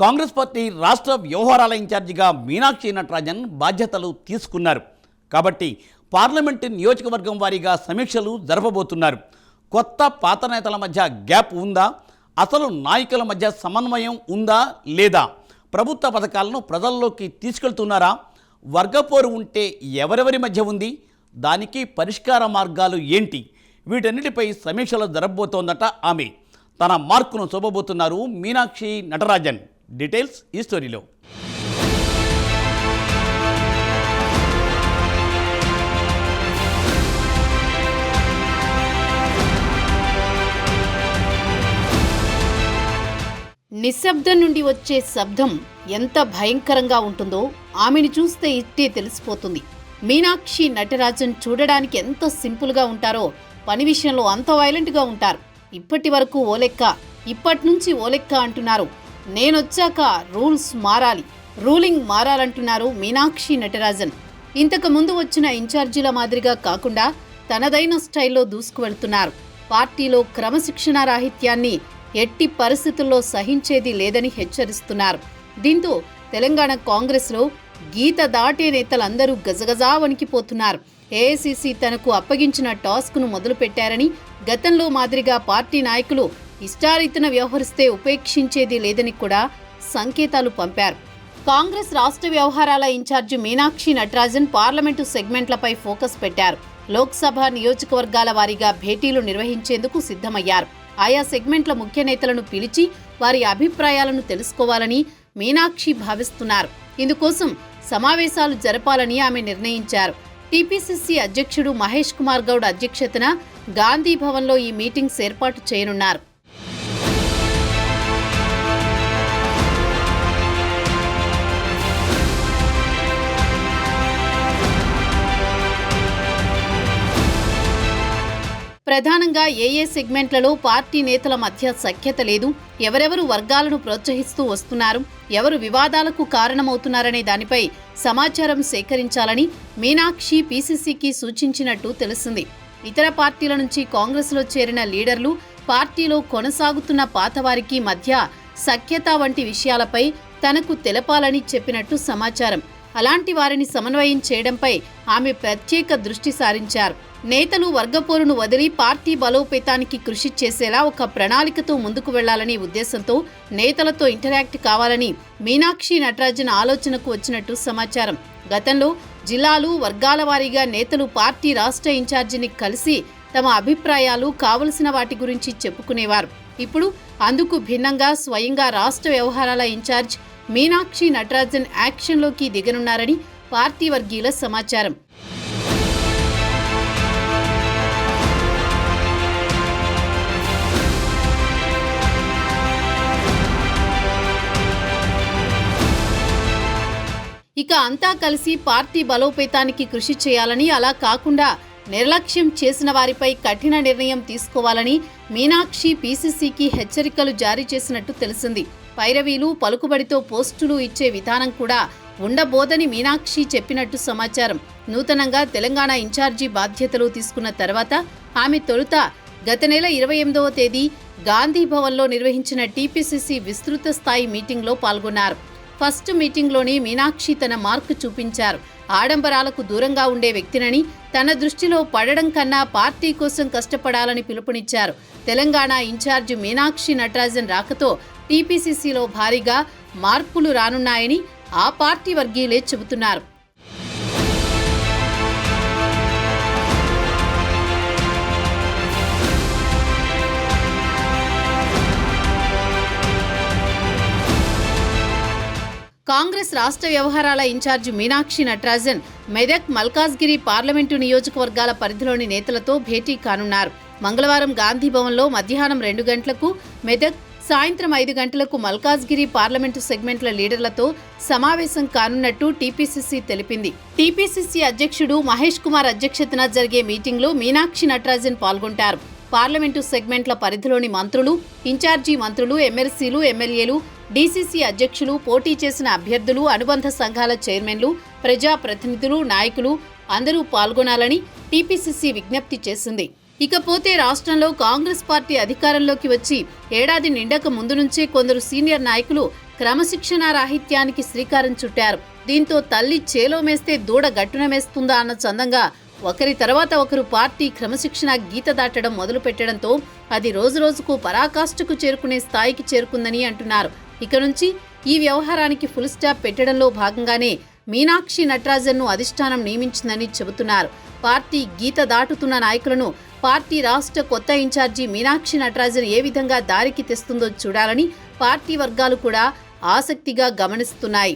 Congress party రాష్ట్ర వ్యవహారాల ఇన్ఛార్జిగా మీనాక్షి నటరాజన్ బాధ్యతలు తీసుకున్నారు. కాబట్టి పార్లమెంటు నియోజకవర్గం వారీగా సమీక్షలు జరపబోతున్నారు. కొత్త పాత నేతల మధ్య గ్యాప్ ఉందా? అసలు నాయకుల మధ్య సమన్వయం ఉందా లేదా? ప్రభుత్వ పథకాలను ప్రజల్లోకి తీసుకెళ్తున్నారా? వర్గపోరు ఉంటే ఎవరెవరి మధ్య ఉంది? దానికి పరిష్కార మార్గాలు ఏంటి? వీటన్నిటిపై సమీక్షలు జరగబోతోందట ఆమె. తన మార్కును చూపబోతున్నారు మీనాక్షి నటరాజన్. డీటెయిల్స్ ఈ స్టోరీలో. నిశ్శబ్దం నుండి వచ్చే శబ్దం ఎంత భయంకరంగా ఉంటుందో ఆమెను చూస్తే ఇట్టే తెలిసిపోతుంది. మీనాక్షి నటరాజన్ చూడడానికి ఎంత సింపుల్గా ఉంటారో పని విషయంలో అంత వైలెంట్గా ఉంటారు. ఇప్పటి వరకు ఓలెక్క ఇప్పటి నుంచి ఓలెక్క అంటున్నారు. నేనొచ్చాక రూల్స్ మారాలి. రూలింగ్ మారాలంటున్నారు మీనాక్షి నటరాజన్. ఇంతకు ముందు వచ్చిన ఇన్ఛార్జీల మాదిరిగా కాకుండా తనదైన స్టైల్లో దూసుకువెళ్తున్నారు. పార్టీలో క్రమశిక్షణ రాహిత్యాన్ని ఎట్టి పరిస్థితుల్లో సహించేది లేదని హెచ్చరిస్తున్నారు. దీంతో తెలంగాణ కాంగ్రెస్లో గీత దాటే నేతలందరూ గజగజా వణికిపోతున్నారు. ఏఐసిసి తనకు అప్పగించిన టాస్క్ను మొదలుపెట్టారని గతంలో మాదిరిగా పార్టీ నాయకులు ఇష్టారీతన వ్యవహరిస్తే ఉపేక్షించేది లేదని కూడా సంకేతాలు పంపారు. కాంగ్రెస్ రాష్ట్ర వ్యవహారాల ఇన్ఛార్జి మీనాక్షి నటరాజన్ పార్లమెంటు సెగ్మెంట్లపై ఫోకస్ పెట్టారు. లోక్సభ నియోజకవర్గాల వారీగా భేటీలు నిర్వహించేందుకు సిద్ధమయ్యారు. ఆయా సెగ్మెంట్ల ముఖ్య నేతలను పిలిచి వారి అభిప్రాయాలను తెలుసుకోవాలని మీనాక్షి భావిస్తున్నారు. ఇందుకోసం సమావేశాలు జరపాలని ఆమె నిర్ణయించారు. టీపీసీసీ అధ్యక్షుడు మహేష్ కుమార్ గౌడ్ అధ్యక్షతన గాంధీ భవన్లో ఈ మీటింగ్స్ ఏర్పాటు చేయనున్నారు. ప్రధానంగా ఏ ఏ సెగ్మెంట్లలో పార్టీ నేతల మధ్య సఖ్యత లేదు ఎవరెవరు వర్గాలను ప్రోత్సహిస్తూ వస్తున్నారు ఎవరు వివాదాలకు కారణమవుతున్నారనే దానిపై సమాచారం సేకరించాలని మీనాక్షి పీసీసీకి సూచించినట్టు తెలిసింది. ఇతర పార్టీల నుంచి కాంగ్రెస్లో చేరిన లీడర్లు పార్టీలో కొనసాగుతున్న పాతవారికి మధ్య సఖ్యత వంటి విషయాలపై తనకు తెలపాలని చెప్పినట్టు సమాచారం. అలాంటి వారిని సమన్వయం చేయడంపై ఆమె ప్రత్యేక దృష్టి సారించారు. నేతలు వర్గపోరును వదిలి పార్టీ బలోపేతానికి కృషి చేసేలా ఒక ప్రణాళికతో ముందుకు వెళ్ళాలనే ఉద్దేశంతో నేతలతో ఇంటరాక్ట్ కావాలని మీనాక్షి నటరాజన్ ఆలోచనకు వచ్చినట్టు సమాచారం. గతంలో జిల్లాలు వర్గాల వారీగా నేతలు పార్టీ రాష్ట్ర ఇన్ఛార్జిని కలిసి తమ అభిప్రాయాలు కావలసిన వాటి గురించి చెప్పుకునేవారు. ఇప్పుడు అందుకు భిన్నంగా స్వయంగా రాష్ట్ర వ్యవహారాల ఇన్ఛార్జ్ మీనాక్షి నటరాజన్ యాక్షన్లోకి దిగనున్నారని పార్టీ వర్గీయుల సమాచారం. ఇక అంతా కలిసి పార్టీ బలోపేతానికి కృషి చేయాలని అలా కాకుండా నిర్లక్ష్యం చేసిన వారిపై కఠిన నిర్ణయం తీసుకోవాలని మీనాక్షి పీసీసీకి హెచ్చరికలు జారీ చేసినట్టు తెలిసింది. పైరవీలు పలుకుబడితో పోస్టులు ఇచ్చే విధానం కూడా ఉండబోదని మీనాక్షి చెప్పినట్టు సమాచారం. నూతనంగా తెలంగాణ ఇన్ఛార్జి బాధ్యతలు తీసుకున్న తర్వాత ఆమె తొలుత గత నెల ఇరవై ఎనిమిదవ తేదీ గాంధీ భవన్లో నిర్వహించిన టీపీసీసీ విస్తృత స్థాయి మీటింగ్లో పాల్గొన్నారు. ఫస్ట్ మీటింగ్లోని మీనాక్షి తన మార్క్ చూపించారు. ఆడంబరాలకు దూరంగా ఉండే వ్యక్తినని తన దృష్టిలో పడడం కన్నా పార్టీ కోసం కష్టపడాలని పిలుపునిచ్చారు. తెలంగాణ ఇన్ఛార్జి మీనాక్షి నటరాజన్ రాకతో టీపీసీసీలో భారీగా మార్పులు రానున్నాయని ఆ పార్టీ వర్గీయులే చెబుతున్నారు. కాంగ్రెస్ రాష్ట్ర వ్యవహారాల ఇన్ఛార్జి మీనాక్షి నటరాజన్ మెదక్ మల్కాజ్గిరి పార్లమెంటు నియోజకవర్గాల పరిధిలోని నేతలతో భేటీ కానున్నారు. మంగళవారం గాంధీ భవన్లో మధ్యాహ్నం రెండు గంటలకు మెదక్ సాయంత్రం ఐదు గంటలకు మల్కాజ్గిరి పార్లమెంటు సెగ్మెంట్ల లీడర్లతో సమావేశం కానున్నట్టు టీపీసీసీ తెలిపింది. టీపీసీసీ అధ్యక్షుడు మహేష్ కుమార్ అధ్యక్షతన జరిగే మీటింగ్లో మీనాక్షి నటరాజన్ పాల్గొంటారు. పార్లమెంటు సెగ్మెంట్ల పరిధిలోని మంత్రులు ఇన్ఛార్జీ మంత్రులు ఎమ్మెల్సీలు ఎమ్మెల్యేలు డీసీసీ అధ్యక్షులు పోటీ చేసిన అభ్యర్థులు అనుబంధ సంఘాల చైర్మన్లు ప్రజాప్రతినిధులు నాయకులు అందరూ పాల్గొనాలని టీపీసీసీ విజ్ఞప్తి చేసింది. ఇకపోతే రాష్ట్రంలో కాంగ్రెస్ పార్టీ అధికారంలోకి వచ్చి ఏడాది నిండక ముందు నుంచే కొందరు సీనియర్ నాయకులు క్రమశిక్షణ రాహిత్యానికి శ్రీకారం చుట్టారు. దీంతో తల్లి చేలో మేస్తే దూడ గట్టున మేస్తుందా అన్న చందంగా ఒకరి తర్వాత ఒకరు పార్టీ క్రమశిక్షణ గీత దాటడం మొదలుపెట్టడంతో అది రోజురోజుకు పరాకాష్ఠకు చేరుకునే స్థాయికి చేరుకుందని అంటున్నారు. ఇక నుంచి ఈ వ్యవహారానికి ఫుల్ స్టాప్ పెట్టడంలో భాగంగానే మీనాక్షి నటరాజన్ను అధిష్టానం నియమించిందని చెబుతున్నారు. పార్టీ గీత దాటుతున్న నాయకులను పార్టీ రాష్ట్ర కొత్త ఇన్ఛార్జి మీనాక్షి నటరాజన్ ఏ విధంగా దారికి తెస్తుందో చూడాలని పార్టీ వర్గాలు కూడా ఆసక్తిగా గమనిస్తున్నాయి.